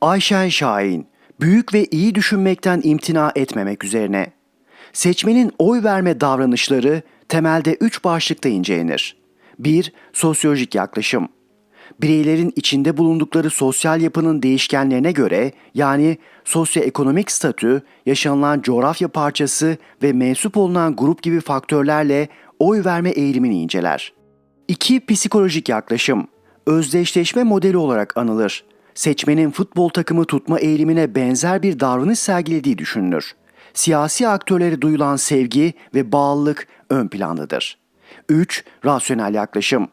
Ayşen Şahin, büyük ve iyi düşünmekten imtina etmemek üzerine. Seçmenin oy verme davranışları temelde üç başlıkta incelenir. 1. Sosyolojik yaklaşım. Bireylerin içinde bulundukları sosyal yapının değişkenlerine göre yani sosyoekonomik statü, yaşanılan coğrafya parçası ve mensup olunan grup gibi faktörlerle oy verme eğilimini inceler. 2. Psikolojik yaklaşım. Özdeşleşme modeli olarak anılır. Seçmenin futbol takımı tutma eğilimine benzer bir davranış sergilediği düşünülür. Siyasi aktörlere duyulan sevgi ve bağlılık ön plandadır. 3. Rasyonel yaklaşım.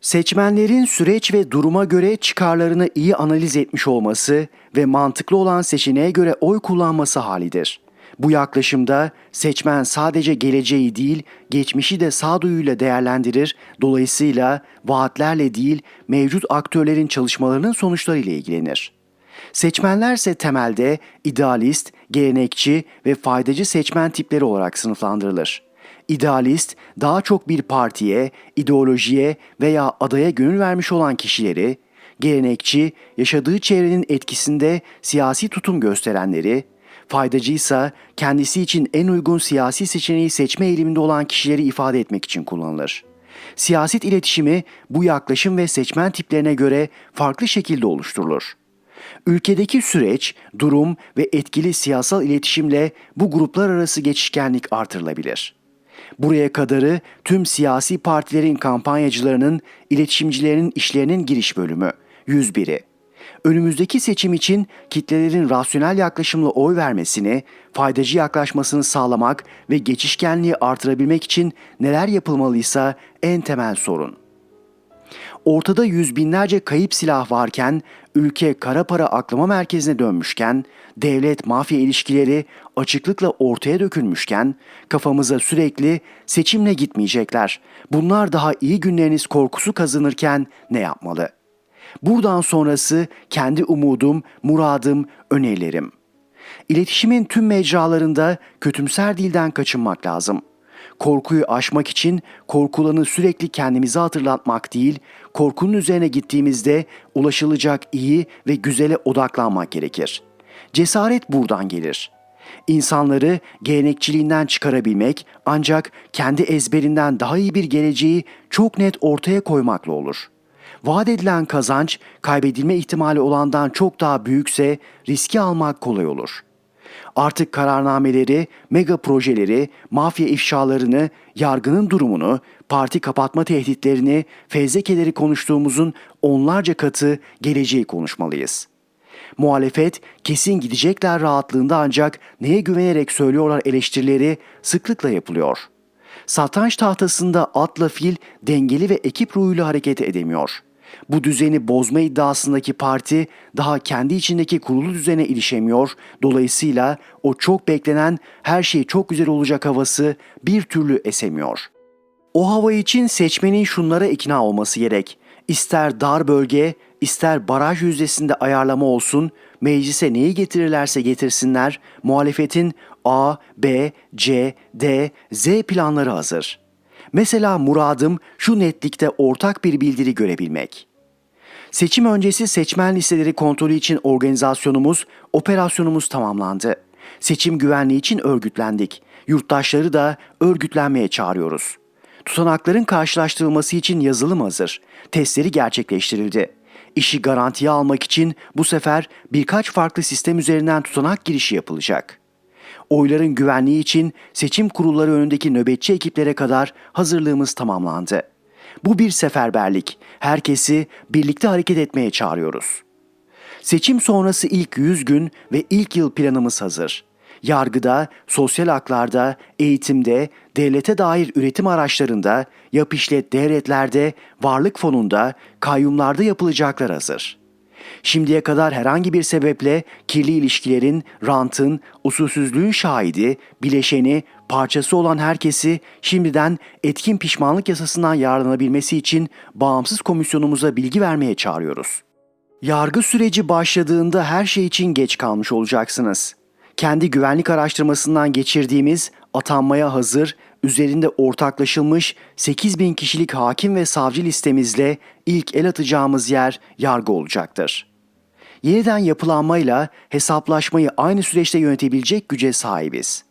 Seçmenlerin süreç ve duruma göre çıkarlarını iyi analiz etmiş olması ve mantıklı olan seçeneğe göre oy kullanması halidir. Bu yaklaşımda seçmen sadece geleceği değil, geçmişi de sağduyuyla değerlendirir, dolayısıyla vaatlerle değil, mevcut aktörlerin çalışmalarının sonuçlarıyla ilgilenir. Seçmenlerse temelde idealist, gelenekçi ve faydacı seçmen tipleri olarak sınıflandırılır. İdealist, daha çok bir partiye, ideolojiye veya adaya gönül vermiş olan kişileri, gelenekçi, yaşadığı çevrenin etkisinde siyasi tutum gösterenleri, faydacıysa kendisi için en uygun siyasi seçeneği seçme eğiliminde olan kişileri ifade etmek için kullanılır. Siyaset iletişimi bu yaklaşım ve seçmen tiplerine göre farklı şekilde oluşturulur. Ülkedeki süreç, durum ve etkili siyasal iletişimle bu gruplar arası geçişkenlik artırılabilir. Buraya kadarı tüm siyasi partilerin kampanyacılarının, iletişimcilerinin işlerinin giriş bölümü 101'i. Önümüzdeki seçim için kitlelerin rasyonel yaklaşımla oy vermesini, faydacı yaklaşmasını sağlamak ve geçişkenliği artırabilmek için neler yapılmalıysa en temel sorun. Ortada yüz binlerce kayıp silah varken, ülke kara para aklama merkezine dönmüşken, devlet mafya ilişkileri açıklıkla ortaya dökülmüşken, kafamıza sürekli seçimle gitmeyecekler. Bunlar daha iyi günleriniz korkusu kazanırken ne yapmalı? Buradan sonrası kendi umudum, muradım, önerilerim. İletişimin tüm mecralarında kötümser dilden kaçınmak lazım.'' Korkuyu aşmak için korkulanı sürekli kendimize hatırlatmak değil, korkunun üzerine gittiğimizde ulaşılacak iyi ve güzele odaklanmak gerekir. Cesaret buradan gelir. İnsanları gelenekçiliğinden çıkarabilmek ancak kendi ezberinden daha iyi bir geleceği çok net ortaya koymakla olur. Vaat edilen kazanç kaybedilme ihtimali olandan çok daha büyükse riski almak kolay olur.'' Artık kararnameleri, mega projeleri, mafya ifşalarını, yargının durumunu, parti kapatma tehditlerini, fezlekeleri konuştuğumuzun onlarca katı geleceği konuşmalıyız. Muhalefet kesin gidecekler rahatlığında ancak neye güvenerek söylüyorlar eleştirileri sıklıkla yapılıyor. Satranç tahtasında atla fil dengeli ve ekip ruhuyla hareket edemiyor.'' Bu düzeni bozma iddiasındaki parti daha kendi içindeki kurulu düzene ilişemiyor. Dolayısıyla o çok beklenen her şey çok güzel olacak havası bir türlü esemiyor. O hava için seçmenin şunlara ikna olması gerek. İster dar bölge, ister baraj yüzdesinde ayarlama olsun, meclise neyi getirirlerse getirsinler, muhalefetin A, B, C, D, Z planları hazır. Mesela muradım şu netlikte ortak bir bildiri görebilmek. Seçim öncesi seçmen listeleri kontrolü için organizasyonumuz, operasyonumuz tamamlandı. Seçim güvenliği için örgütlendik. Yurttaşları da örgütlenmeye çağırıyoruz. Tutanakların karşılaştırılması için yazılım hazır. Testleri gerçekleştirildi. İşi garantiye almak için bu sefer birkaç farklı sistem üzerinden tutanak girişi yapılacak. Oyların güvenliği için seçim kurulları önündeki nöbetçi ekiplere kadar hazırlığımız tamamlandı. Bu bir seferberlik. Herkesi birlikte hareket etmeye çağırıyoruz. Seçim sonrası ilk 100 gün ve ilk yıl planımız hazır. Yargıda, sosyal haklarda, eğitimde, devlete dair üretim araçlarında, yap işlet devletlerde, varlık fonunda, kayyumlarda yapılacaklar hazır.'' Şimdiye kadar herhangi bir sebeple kirli ilişkilerin, rantın, usulsüzlüğün şahidi, bileşeni, parçası olan herkesi şimdiden etkin pişmanlık yasasından yararlanabilmesi için bağımsız komisyonumuza bilgi vermeye çağırıyoruz. Yargı süreci başladığında her şey için geç kalmış olacaksınız. Kendi güvenlik araştırmasından geçirdiğimiz atanmaya hazır, üzerinde ortaklaşılmış 8 bin kişilik hakim ve savcı listemizle ilk el atacağımız yer yargı olacaktır. yeniden yapılanmayla hesaplaşmayı aynı süreçte yönetebilecek güce sahibiz.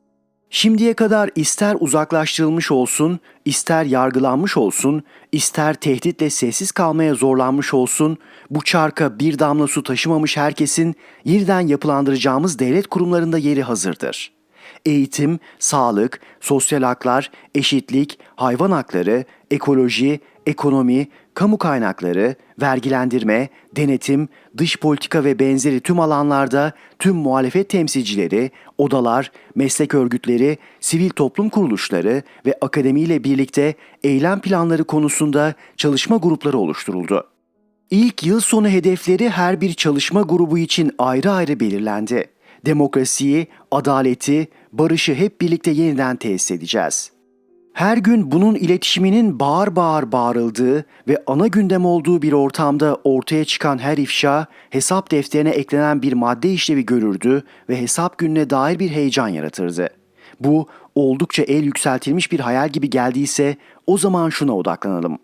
Şimdiye kadar ister uzaklaştırılmış olsun, ister yargılanmış olsun, ister tehditle sessiz kalmaya zorlanmış olsun, bu çarka bir damla su taşımamış herkesin yeniden yapılandıracağımız devlet kurumlarında yeri hazırdır. Eğitim, sağlık, sosyal haklar, eşitlik, hayvan hakları, ekoloji, ekonomi, kamu kaynakları, vergilendirme, denetim, dış politika ve benzeri tüm alanlarda tüm muhalefet temsilcileri, odalar, meslek örgütleri, sivil toplum kuruluşları ve akademiyle birlikte eylem planları konusunda çalışma grupları oluşturuldu. İlk yıl sonu hedefleri her bir çalışma grubu için ayrı ayrı belirlendi. Demokrasiyi, adaleti, barışı hep birlikte yeniden tesis edeceğiz. Her gün bunun iletişiminin bağır bağır bağırıldığı ve ana gündem olduğu bir ortamda ortaya çıkan her ifşa hesap defterine eklenen bir madde işlevi görürdü ve hesap gününe dair bir heyecan yaratırdı. Bu oldukça el yükseltilmiş bir hayal gibi geldiyse o zaman şuna odaklanalım.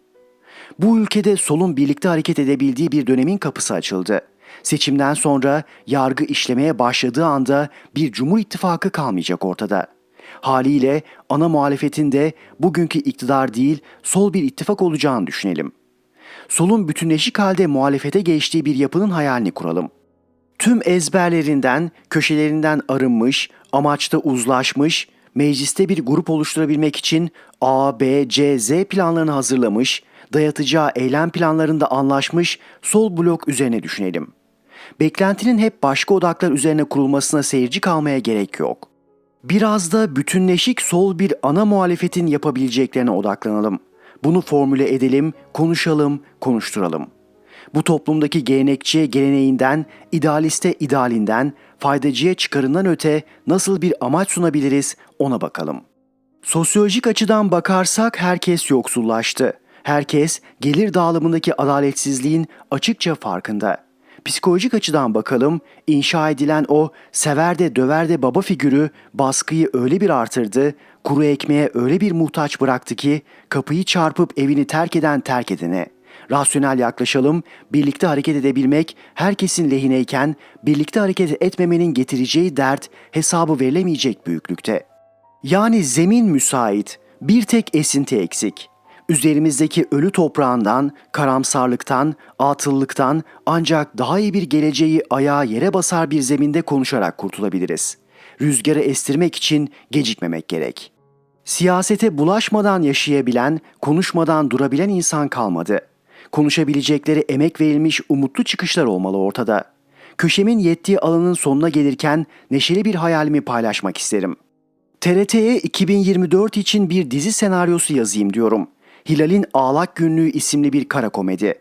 Bu ülkede solun birlikte hareket edebildiği bir dönemin kapısı açıldı. Seçimden sonra yargı işlemeye başladığı anda bir Cumhur İttifakı kalmayacak ortada. Haliyle ana muhalefetin de bugünkü iktidar değil sol bir ittifak olacağını düşünelim. Solun bütünleşik halde muhalefete geçtiği bir yapının hayalini kuralım. Tüm ezberlerinden, köşelerinden arınmış, amaçta uzlaşmış, mecliste bir grup oluşturabilmek için A, B, C, Z planlarını hazırlamış, dayatacağı eylem planlarında anlaşmış sol blok üzerine düşünelim. Beklentinin hep başka odaklar üzerine kurulmasına seyirci kalmaya gerek yok. Biraz da bütünleşik sol bir ana muhalefetin yapabileceklerine odaklanalım. Bunu formüle edelim, konuşalım, konuşturalım. Bu toplumdaki gelenekçi geleneğinden, idealiste idealinden, faydacıya çıkarından öte nasıl bir amaç sunabiliriz ona bakalım. Sosyolojik açıdan bakarsak herkes yoksullaştı. Herkes gelir dağılımındaki adaletsizliğin açıkça farkında. Psikolojik açıdan bakalım, inşa edilen o sever de döver de baba figürü baskıyı öyle bir artırdı, kuru ekmeğe öyle bir muhtaç bıraktı ki kapıyı çarpıp evini terk eden terk edene. Rasyonel yaklaşalım, birlikte hareket edebilmek herkesin lehineyken birlikte hareket etmemenin getireceği dert hesabı verilemeyecek büyüklükte. Yani zemin müsait, bir tek esinti eksik. Üzerimizdeki ölü toprağından, karamsarlıktan, atıllıktan ancak daha iyi bir geleceği ayağa yere basar bir zeminde konuşarak kurtulabiliriz. Rüzgarı estirmek için gecikmemek gerek. Siyasete bulaşmadan yaşayabilen, konuşmadan durabilen insan kalmadı. Konuşabilecekleri emek verilmiş umutlu çıkışlar olmalı ortada. Köşemin yettiği alanın sonuna gelirken neşeli bir hayalimi paylaşmak isterim. TRT'ye 2024 için bir dizi senaryosu yazayım diyorum. Hilal'in Ağlak Günlüğü isimli bir kara komedi.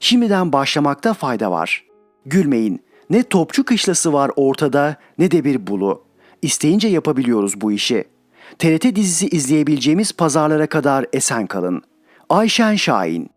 Şimdiden başlamakta fayda var. Gülmeyin. Ne topçu kışlası var ortada ne de bir bulu. İsteyince yapabiliyoruz bu işi. TRT dizisi izleyebileceğimiz pazarlara kadar esen kalın. Ayşen Şahin